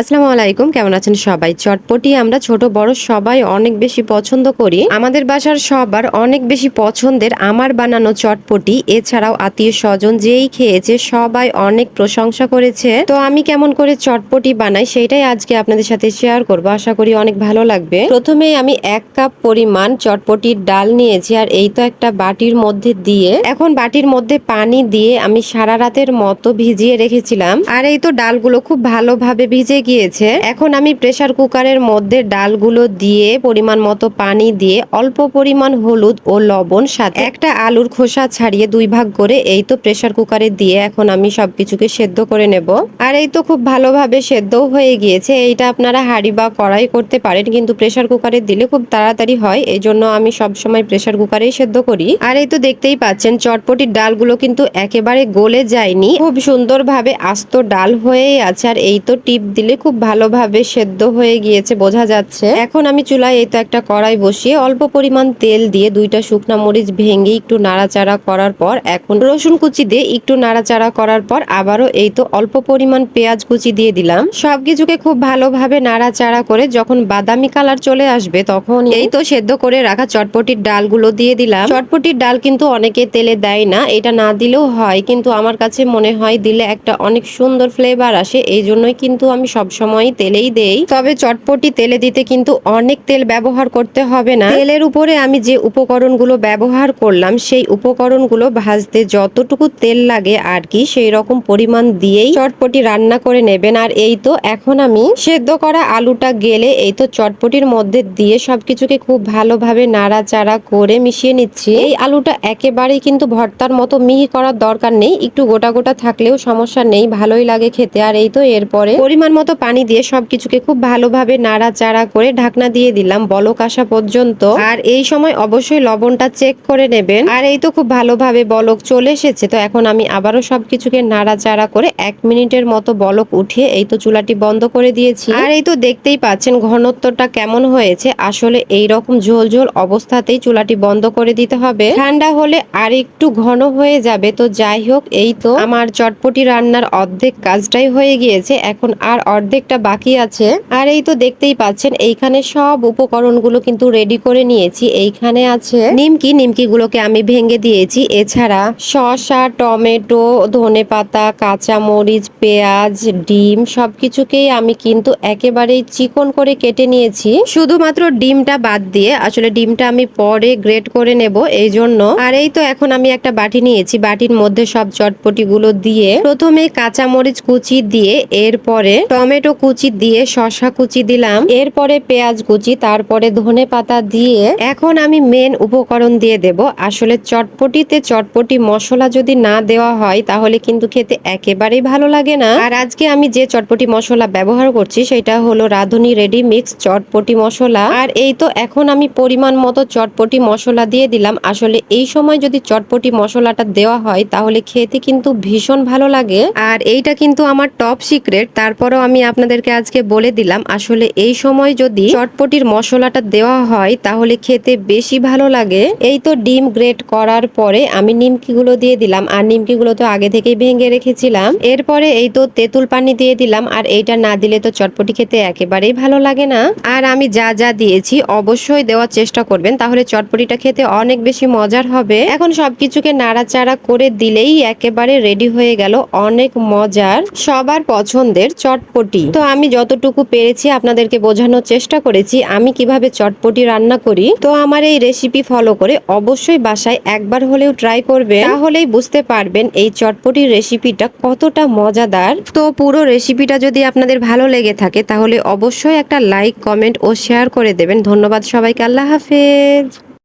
আসসালামু আলাইকুম, কেমন আছেন সবাই? চটপটি আমরা ছোট, বড় সবাই অনেক বেশি পছন্দ করি। আমাদের বাসার সবার অনেক বেশি পছন্দের আমার বানানো চটপটি। এছাড়াও আত্মীয় স্বজন যেই খেয়েছে সবাই অনেক প্রশংসা করেছে। তো আমি কেমন করে চটপটি বানাই সেটাই আজকে আপনাদের সাথে শেয়ার করব। আশা করি অনেক ভালো লাগবে। প্রথমে আমি এক কাপ পরিমাণ চটপটির ডাল নিয়েছি আর এই তো একটা বাটির মধ্যে দিয়ে। এখন বাটির মধ্যে পানি দিয়ে আমি সারা রাতের মতো ভিজিয়ে রেখেছিলাম। আর এই তো ডালগুলো খুব ভালোভাবে ভিজে গিয়েছে। এখন আমি প্রেসার কুকারের মধ্যে ডালগুলো দিয়ে পরিমাণ মতো পানি দিয়ে অল্প পরিমাণ হলুদ ও লবণ সাথে একটা আলুর খোসা ছাড়িয়ে দুই ভাগ করে এই তো প্রেসার কুকারে দিয়ে এখন আমি সবকিছুকে সেদ্ধ করে নেব। আর এই তো খুব ভালোভাবে সেদ্ধও হয়ে গিয়েছে। এইটা আপনারা হাঁড়ি বা কড়াই করতে পারেন, কিন্তু প্রেসার কুকারে দিলে খুব তাড়াতাড়ি হয়। এই জন্য আমি সবসময় প্রেসার কুকারেই সেদ্ধ করি। আর এই তো দেখতেই পাচ্ছেন, চটপটির ডালগুলো কিন্তু একেবারে গলে যায়নি। খুব সুন্দরভাবে আস্ত ডাল হয়েই আছে। আর এই তো টিপ দিলে খুব ভালোভাবে সেদ্ধ হয়ে গিয়েছে, বোঝা যাচ্ছে। এখন আমি চুলায় এই তো একটা কড়াই বসিয়ে অল্প পরিমাণ তেল দিয়ে দুইটা শুকনা মরিচ ভেঙে একটু নাড়াচাড়া করার পর, এখন রসুন কুচি দিয়ে একটু নাড়াচাড়া করার পর আবারও এই তো অল্প পরিমাণ পেঁয়াজ কুচি দিয়ে দিলাম। সবকিছুকে খুব ভালোভাবে নাড়াচাড়া করে যখন বাদামি কালার চলে আসবে তখন এই তো সেদ্ধ করে রাখা চটপটির ডালগুলো দিয়ে দিলাম। চটপটির ডাল কিন্তু অনেকে তেলে দেয় না, এটা না দিলেও হয়। কিন্তু আমার কাছে মনে হয় দিলে একটা অনেক সুন্দর ফ্লেভার আসে, এই জন্যই কিন্তু আমি সব সময় তেলেই দেই। তবে চটপটি তেলে দিতে কিন্তু অনেক তেল ব্যবহার করতে হবে না। তেলের উপরে আমি যে উপকরণগুলো ব্যবহার করলাম, সেই উপকরণগুলো ভাজতে যতটুকু তেল লাগে আর কি, সেই রকম পরিমাণ দিয়েই চটপটি রান্না করে নেবেন। আর এই তো এখন আমি সেদ্ধ করা আলুটা গেলে এই তো চটপটির মধ্যে দিয়ে সবকিছুকে খুব ভালোভাবে নাড়াচাড়া করে মিশিয়ে নিচ্ছি। এই আলুটা একেবারেই কিন্তু ভর্তার মতো মিহি করার দরকার নেই। একটু গোটা গোটা থাকলেও সমস্যা নেই, ভালোই লাগে খেতে। আর এই তো এরপরে পরিমাণ মতো পানি দিয়ে সবকিছুকে খুব ভালোভাবে নাড়াচাড়া করে ঢাকনা দিয়ে দিলাম। বলক আসা পর্যন্ত। আর এই সময় অবশ্যই লবণটা চেক করে নেবেন। আর এই তো খুব ভালোভাবে বলক চলে এসেছে। তো এখন আমি আবারও সবকিছুকে নাড়াচাড়া করে এক মিনিটের মতো বলক উঠিয়ে এই তো চুলাটি বন্ধ করে দিয়েছি। আর এই তো দেখতেই পাচ্ছেন ঘনত্বটা কেমন হয়েছে। আসলে এই রকম ঝোল ঝোল অবস্থাতেই চুলাটি বন্ধ করে দিতে হবে। ঠান্ডা হলে আর একটু ঘন হয়ে যাবে। তো যাই হোক, এই তো আমার চটপটি রান্নার অর্ধেক কাজটাই হয়ে গিয়েছে। এখন আর অর্ধেকটা বাকি আছে। আর এই তো দেখতেই পাচ্ছেন, এইখানে সব উপকরণগুলো কিন্তু রেডি করে নিয়েছি। এইখানে আছে নিমকি। নিমকি গুলোকে আমি ভেঙে দিয়েছি। এছাড়া শসা, টমেটো ধনে পাতা কাঁচা মরিচ পেঁয়াজ, ডিম সবকিছুকেই আমি কিন্তু একেবারেই চিকন করে কেটে নিয়েছি। শুধুমাত্র ডিমটা বাদ দিয়ে, আসলে ডিমটা আমি পরে গ্রেট করে নেব এই জন্য আর এই তো এখন আমি একটা বাটি নিয়েছি। বাটির মধ্যে সব চটপটি গুলো দিয়ে প্রথমে কাঁচা মরিচ কুচি দিয়ে, এরপরে টমেটো কুচি দিয়ে শসা কুচি দিলাম, এরপরে পেঁয়াজ কুচি, তারপরে ধনে পাতা দিয়ে এখন আমি মেন উপকরণ দিয়ে দেব। আসলে চটপটিতে চটপটি মশলা যদি না দেওয়া হয়, তাহলে কিন্তু খেতে একেবারেই ভালো লাগে না। আর আজকে আমি যে চটপটি মশলা ব্যবহার করছি, সেটা হলো রাঁধুনি রেডি মিক্স চটপটি মশলা। আর এই তো এখন আমি পরিমাণ মতো চটপটি মশলা দিয়ে দিলাম। আসলে এই সময় যদি চটপটি মশলাটা দেওয়া হয়, তাহলে খেতে কিন্তু ভীষণ ভালো লাগে। আর এইটা কিন্তু আমার টপ সিক্রেট তারপরেও আমি আপনাদেরকে আজকে বলে দিলাম, আসলে এই সময় যদি চটপটির মশলাটা দেওয়া হয়, তাহলে খেতে বেশি ভালো লাগে। এই তো ডিম গ্রেট করার পরে আমি নিমকিগুলো দিয়ে দিলাম, আর নিমকিগুলো তো আগে থেকেই ভেঙে রেখেছিলাম। এরপরে এই তো তেঁতুল পানি দিয়ে দিলাম, আর এইটা না দিলে তো চটপটি খেতে একেবারেই ভালো লাগে না। আর আমি যা যা দিয়েছি, অবশ্যই দেওয়ার চেষ্টা করবেন, তাহলে চটপটিটা খেতে অনেক বেশি মজার হবে। এখন সবকিছুকে নাড়াচাড়া করে দিলেই একেবারে রেডি হয়ে গেল অনেক মজার, সবার পছন্দের চটপটি। তো আমি যতটুকু পেরেছি আপনাদেরকে বোঝানোর চেষ্টা করেছি, আমি কীভাবে চটপটি রান্না করি, তো আমার এই রেসিপি ফলো করে অবশ্যই বাসায় একবার হলেও ট্রাই করবে তাহলেই বুঝতে পারবেন এই চটপটির রেসিপিটা কতটা মজাদার। তো পুরো রেসিপিটা যদি আপনাদের ভালো লেগে থাকে, তাহলে অবশ্যই একটা লাইক কমেন্ট ও শেয়ার করে দেবেন। ধন্যবাদ সবাইকে, আল্লাহ হাফেজ।